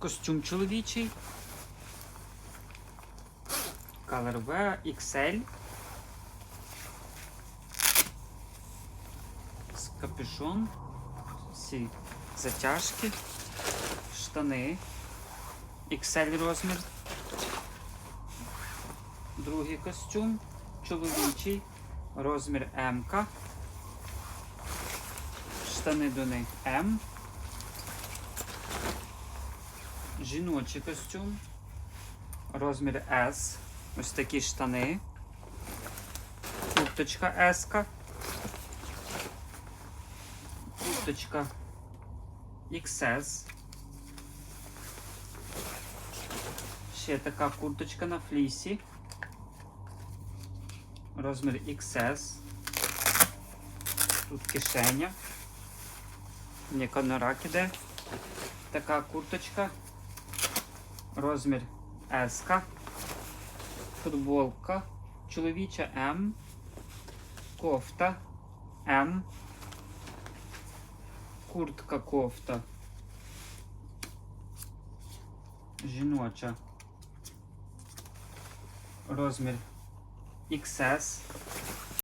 Костюм чоловічий. Color V XL. З капюшон. Всі затяжки. Штани. XL розмір. Другий костюм. Чоловічий. Розмір М. Штани до них М. Жіночий костюм. Розмір S. Ось такі штани. Курточка S. -ка. Курточка XS. Ще така курточка на флісі. Розмір XS. Тут кишеня. Ніконорак іде. Така курточка. Розмір S. -ка. Футболка. Чоловіча М. Кофта М. Куртка кофта. Жіноча. Розмір XS.